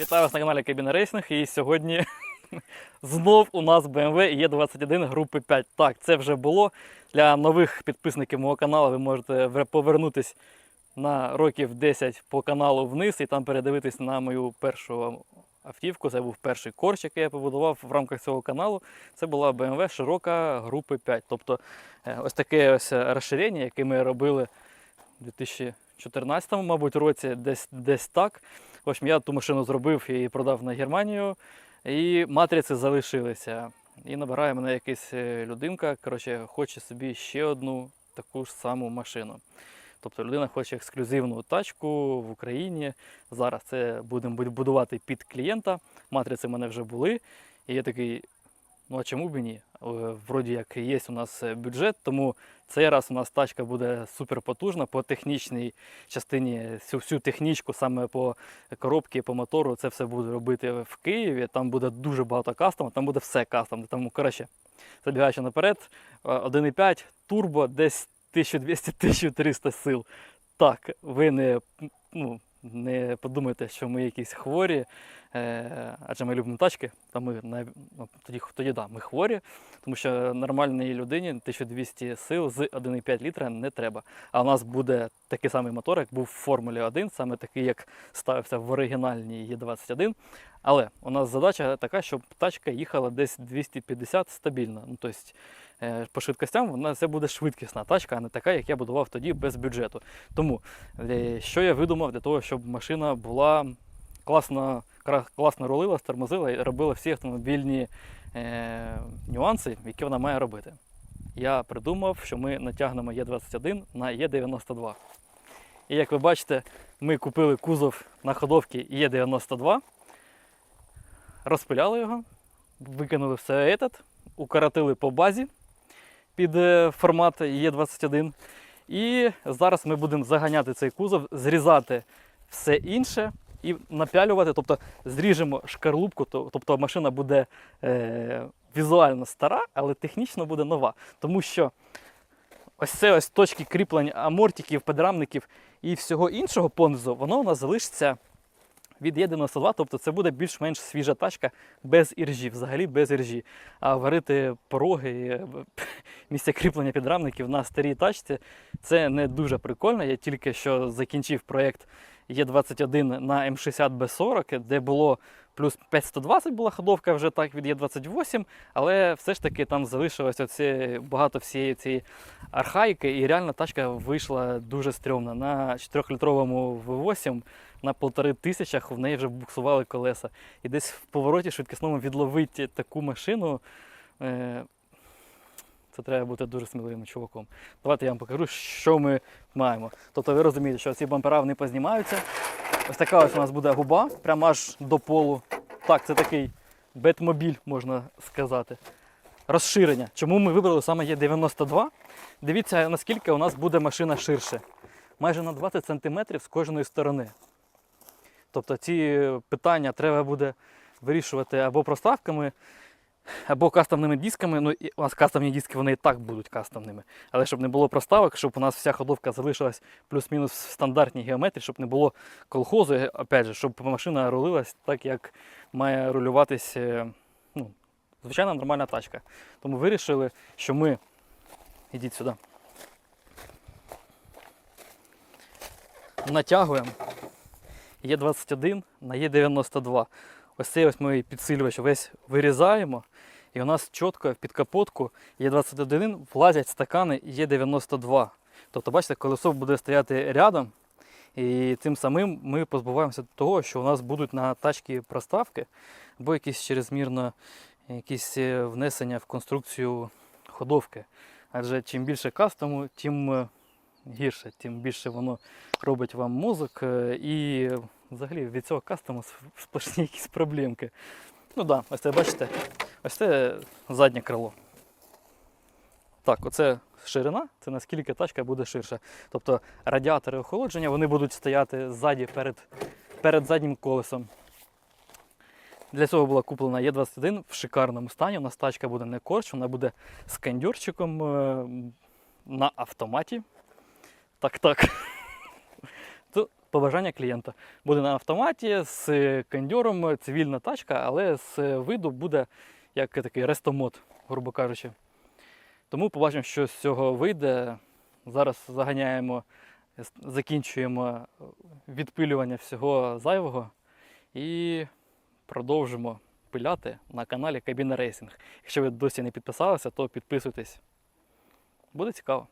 Вітаю вас на каналі Кабіна Рейсинг. І сьогодні знов у нас BMW E21 групи 5. Так, це вже було. Для нових підписників мого каналу ви можете повернутись на років 10 по каналу вниз і там передивитись на мою першу автівку. Це був перший корч, який я побудував в рамках цього каналу. Це була BMW широка групи 5. Тобто е, ось таке ось розширення, яке ми робили у 2014, мабуть, році, десь, десь так. В общем, я ту машину зробив і продав на Германію, і матриці залишилися. І набирає мене якась е, людинка, коротше, хоче собі ще одну таку ж саму машину. Тобто людина хоче ексклюзивну тачку в Україні. Зараз це будемо будувати під клієнта. Матриці в мене вже були. І я такий, ну а чому б і ні? Е, Вроді як є у нас е, бюджет, тому цей раз у нас тачка буде супер потужна по технічній частині, всю, всю технічку, саме по коробці, по мотору, це все буду робити в Києві. Там буде дуже багато кастому, там буде все кастом. Тому, коротше, забігаючи наперед, е, 1,5 турбо, десь 1200-1300 сил. Так, ви не, ну, не подумайте, що ми якісь хворі, е, адже ми любимо тачки, та ми ну, тоді, тоді да, ми хворі, тому що нормальній людині 1200 сил з 1,5 літра не треба. А у нас буде такий самий мотор, як був в Формулі 1, саме такий, як ставився в оригінальній Е21. Але у нас задача така, щоб тачка їхала десь 250 стабільно. Ну, тобто, по швидкостям вона це буде швидкісна тачка, а не така, як я будував тоді без бюджету. Тому е, що я видумав для того, щоб машина була класно, класно рулила, тормозила і робила всі автомобільні е, нюанси, які вона має робити. Я придумав, що ми натягнемо Е21 на Е92. І як ви бачите, ми купили кузов на ходовці Е92, розпиляли його, викинули все этот, укоротили по базі під е, формат Е21. І зараз ми будемо заганяти цей кузов, зрізати все інше і напялювати, тобто зріжемо шкарлупку, тобто машина буде е, візуально стара, але технічно буде нова. Тому що ось це ось точки кріплення амортиків, подрамників і всього іншого понизу, воно у нас залишиться від Е92, тобто це буде більш-менш свіжа тачка без іржі, взагалі без іржі. А варити пороги, е, місця кріплення підрамників на старій тачці це не дуже прикольно. Я тільки що закінчив проєкт Е21 на М60Б40, де було плюс 5120 була ходовка вже так від Е28, але все ж таки там залишилось оце багато всієї цієї архаїки, і реально тачка вийшла дуже стрьомна. На 4-літровому V8 на полтори тисячах в неї вже буксували колеса. І десь в повороті швидкісному відловити таку машину. Е- це треба бути дуже сміливим чуваком. Давайте я вам покажу, що ми маємо. Тобто ви розумієте, що ці бампера вони познімаються. Ось така ось у нас буде губа, прямо аж до полу. Так, це такий бетмобіль, можна сказати. Розширення. Чому ми вибрали саме Є92? Дивіться, наскільки у нас буде машина ширше. Майже на 20 см з кожної сторони. Тобто ці питання треба буде вирішувати або проставками, або кастомними дисками. Ну, у нас кастомні диски вони і так будуть кастомними. Але щоб не було проставок, щоб у нас вся ходовка залишилась плюс-мінус в стандартній геометрії, щоб не було колхозу, опять же, щоб машина рулилась так, як має рулюватись е, ну, звичайна нормальна тачка. Тому вирішили, що ми. Ідіть сюди. Натягуємо Е21 на Е92. Ось цей ось ми підсилювач весь вирізаємо. І у нас чітко під капотку Е21 влазять стакани Е92. Тобто, бачите, колесо буде стояти рядом. І тим самим ми позбуваємося того, що у нас будуть на тачці проставки або якісь черезмірно якісь е, внесення в конструкцію ходовки. Адже чим більше кастому, тим е, гірше, тим більше воно робить вам мозок. е, І взагалі від цього кастому сплошні якісь проблемки. Ну так, да, ось це бачите, ось це заднє крило. Так, оце ширина, це наскільки тачка буде ширша. Тобто радіатори охолодження вони будуть стояти ззаді перед, перед заднім колесом. Для цього була куплена Е21 в шикарному стані. У нас тачка буде не корч, вона буде з кондьорчиком е, на автоматі. Так, так. Побажання клієнта. Буде на автоматі з кондьором, цивільна тачка, але з виду буде як такий рестомод, грубо кажучи. Тому побачимо, що з цього вийде. Зараз заганяємо, закінчуємо відпилювання всього зайвого і продовжимо пиляти на каналі Кабіна Рейсинг. Якщо ви досі не підписалися, то підписуйтесь. Буде цікаво.